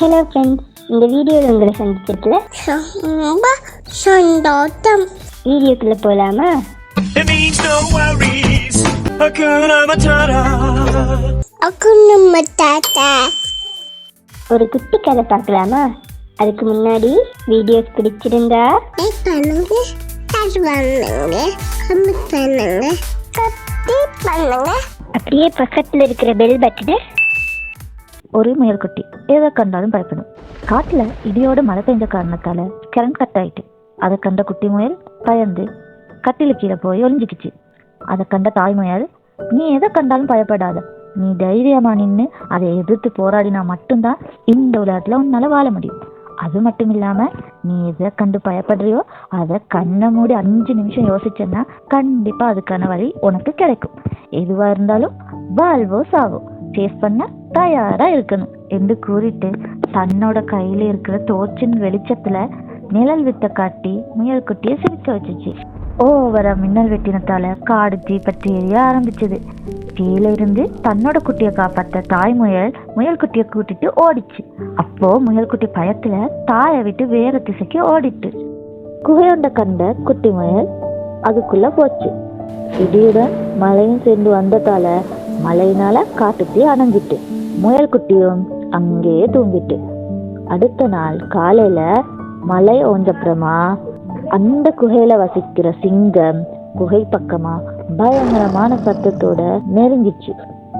Hello friends இந்த வீடியோவில் உங்களை சந்திச்சிருக்கல ரொம்ப சந்தோஷம். வீடியோக்குள்ளே தாத்தா. ஒரு குட்டி கதை பார்க்கலாமா? அதுக்கு முன்னாடி வீடியோஸ் பிடிச்சிருந்தா? லைக் பண்ணுங்க. ஷேர் பண்ணுங்க. கமெண்ட் பண்ணுங்க. கத்தி பண்ணுங்க. அப்படியே பக்கத்தில் இருக்கிற பெல் பட்டனை ஒரு முயல்குட்டி எதை கண்டாலும் பயப்படும். காட்டுல இடியோட மழை பெஞ்ச காரணத்தால கரண்ட் கட் ஆயிட்டு. அதை கண்ட குட்டி முயல் பயந்து கட்டில கீழே போய் ஒளிஞ்சுக்கிச்சு. அதை கண்ட தாய் முயல் நீ எதை கண்டாலும் பயப்படாத. நீ தைரியமா நின்று அதை எதிர்த்து போராடினா மட்டும்தான் இந்த உலகத்துல உன்னால வாழ முடியும். அது மட்டும் இல்லாம நீ எதை கண்டு பயப்படுறியோ அதை கண்ணை மூடி அஞ்சு நிமிஷம் யோசிச்சேன்னா கண்டிப்பா அதுக்கான வழி உனக்கு கிடைக்கும். எதுவா இருந்தாலும் வாழ்வோ சாவோ. ஃபேஸ் பண்ண தயாரா இருக்கணும் என்று கூறிட்டு தன்னோட கையில இருக்கிற தோச்சின் வெளிச்சத்துல நிழல் வித்த காட்டி முயல் குட்டியை சிரிக்க வச்சுச்சு. ஓவரா மின்னல் வெட்டினத்தால காடு தீப்பற்றி எரிய ஆரம்பிச்சது. கீழே இருந்து தன்னோட குட்டியை காப்பாத்த தாய் முயல் முயல் குட்டியை கூட்டிட்டு ஓடிச்சு. அப்போ முயல் குட்டி பயத்துல தாயை விட்டு வேற திசைக்கு ஓடிட்டு. குகையொண்ட கண்ட குட்டி முயல் அதுக்குள்ள போச்சு. இடியுடன் மழையும் சேர்ந்து வந்ததால மழையினால காட்டுத்தீ அணைஞ்சிட்டு முயல் குட்டியும் அங்கேயே தூங்கிட்டு. அடுத்த நாள் காலையில மழை ஓஞ்சப்புறமா அந்த குகையில வசிக்கிற சிங்கம் குகை பக்கமா பயங்கரமான சத்தத்தோட நெருங்கிச்சு.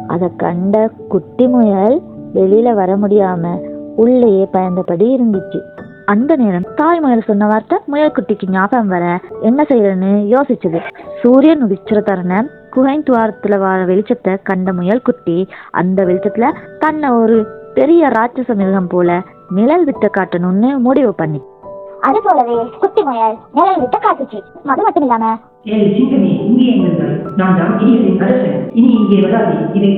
அதை கண்ட குட்டி முயல் வெளியில வர முடியாம உள்ளேயே பயந்தபடி இருந்துச்சு. அந்த நேரம் தாய் முயல் சொன்ன வார்த்தை முயல் குட்டிக்கு ஞாபகம் வர என்ன செய்யறன்னு யோசிச்சது. சூரியன் உதிச்சிற தருணம் குகை துவாரத்துல வர வெளிச்சத்தை கண்ட முயல் குட்டி அந்த வெளிச்சத்துல தன்னை ஒரு பெரிய ராட்சச மிருகம் போல நிழல் வித்த காட்டணும்னு முடிவு பண்ணி. அது போலவே குட்டி முயல் நிழல் விட்டு காட்டுச்சு. அது மட்டும் இல்லாம ஏய் சிங்கமே இங்கே எங்கள் நான் தான் இனியரின் அரசன் இனி இங்கே வராதே இது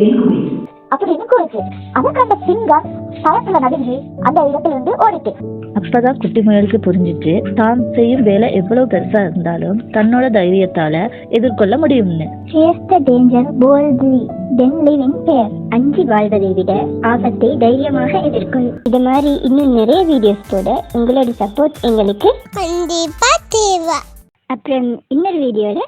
என் குடி அப்படின்னு கூறுச்சு அதை கண்ட சிங்கம் பயத்துல நடுங்கி அந்த இடத்துல இருந்து ஓடிட்டு. அப்பதான் குட்டி முயலுக்கு புரிஞ்சிச்சு தான் செய்யும் வேலை எவ்வளவு பெருசா இருந்தாலும் தன்னோட தைரியத்தால எதிர்கொள்ள முடியும்னு. Danger boldly then live in fear அஞ்சி வாழ்வதை விட ஆபத்தை தைரியமாக எதிர்கொள். இது மாதிரி இன்னும் நிறைய வீடியோஸ் போட உங்களோட சப்போர்ட் எங்களுக்கு. கண்டிப்பா தேவை. அப்புறம் இன்னொரு வீடியோல